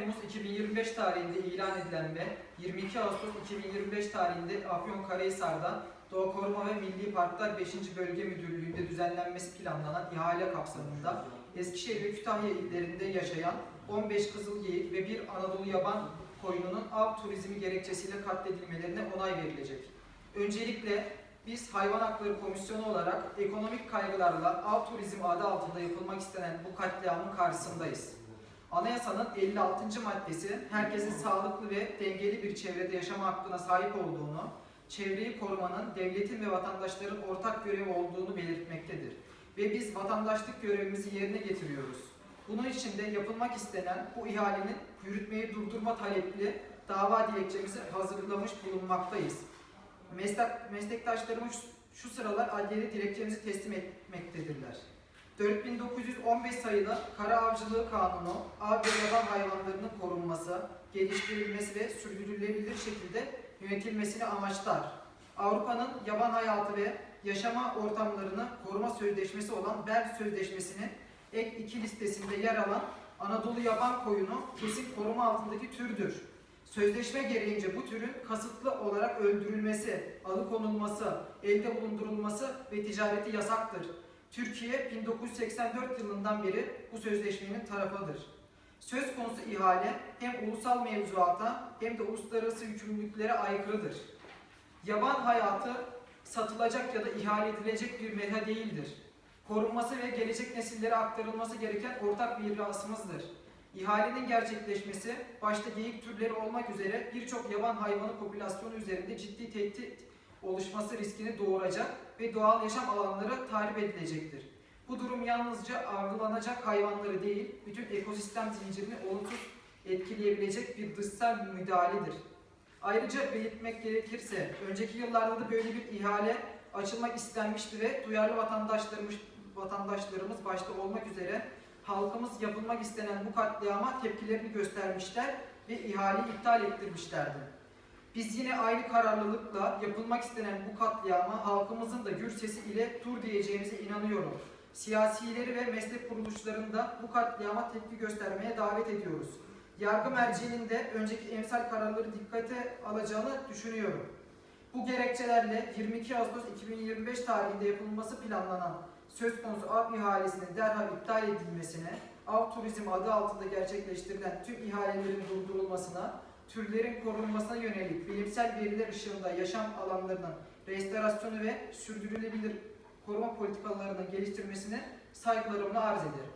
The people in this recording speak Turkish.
Temmuz 2025 tarihinde ilan edilen ve 22 Ağustos 2025 tarihinde Afyonkarahisar'da Doğa Koruma ve Milli Parklar 5. Bölge Müdürlüğü'nde düzenlenmesi planlanan ihale kapsamında Eskişehir ve Kütahya illerinde yaşayan 15 kızılgeyik ve bir Anadolu yaban koyununun av turizmi gerekçesiyle katledilmelerine onay verilecek. Öncelikle biz Hayvan Hakları Komisyonu olarak ekonomik kaygılarla av turizmi adı altında yapılmak istenen bu katliamın karşısındayız. Anayasanın 56. maddesi herkesin sağlıklı ve dengeli bir çevrede yaşama hakkına sahip olduğunu, çevreyi korumanın devletin ve vatandaşların ortak görevi olduğunu belirtmektedir. Ve biz vatandaşlık görevimizi yerine getiriyoruz. Bunun için de yapılmak istenen bu ihalenin yürütmeyi durdurma talepli dava dilekçemizi hazırlamış bulunmaktayız. Meslek, meslektaşlarımız şu sıralar adliyede dilekçemizi teslim etmektedirler. 4915 sayılı Kara Avcılığı Kanunu, av ve yaban hayvanlarının korunması, geliştirilmesi ve sürdürülebilir şekilde yönetilmesini amaçlar. Avrupa'nın yaban hayatı ve yaşama ortamlarını koruma sözleşmesi olan Bern Sözleşmesi'nin ek 2 listesinde yer alan Anadolu yaban koyunu kesin koruma altındaki türdür. Sözleşme gereğince bu türün kasıtlı olarak öldürülmesi, alıkonulması, elde bulundurulması ve ticareti yasaktır. Türkiye 1984 yılından beri bu sözleşmenin tarafıdır. Söz konusu ihale hem ulusal mevzuata hem de uluslararası yükümlülüklere aykırıdır. Yaban hayatı satılacak ya da ihale edilecek bir meta değildir. Korunması ve gelecek nesillere aktarılması gereken ortak mirasımızdır. İhalenin gerçekleşmesi, başta geyik türleri olmak üzere birçok yaban hayvanı popülasyonu üzerinde ciddi tehdit oluşması riskini doğuracak ve doğal yaşam alanları tahrip edilecektir. Bu durum yalnızca avlanacak hayvanları değil, bütün ekosistem zincirini olumsuz etkileyebilecek bir dışsal müdahaledir. Ayrıca belirtmek gerekirse, önceki yıllarda da böyle bir ihale açılmak istenmişti ve duyarlı vatandaşlarımız, vatandaşlarımız başta olmak üzere halkımız yapılmak istenen bu katliama tepkilerini göstermişler ve ihaleyi iptal ettirmişlerdi. Biz yine aynı kararlılıkla yapılmak istenen bu katliama halkımızın da gür sesi ile dur diyeceğimize inanıyorum. Siyasileri ve meslek kuruluşlarını da bu katliama tepki göstermeye davet ediyoruz. Yargı merciinin de önceki emsal kararları dikkate alacağını düşünüyorum. Bu gerekçelerle 22 Ağustos 2025 tarihinde yapılması planlanan söz konusu av ihalesinin derhal iptal edilmesine, av turizmi adı altında gerçekleştirilen tüm ihalelerin durdurulmasına, türlerin korunmasına yönelik bilimsel veriler ışığında yaşam alanlarının restorasyonu ve sürdürülebilir koruma politikalarının geliştirmesine saygılarımla arz ederim.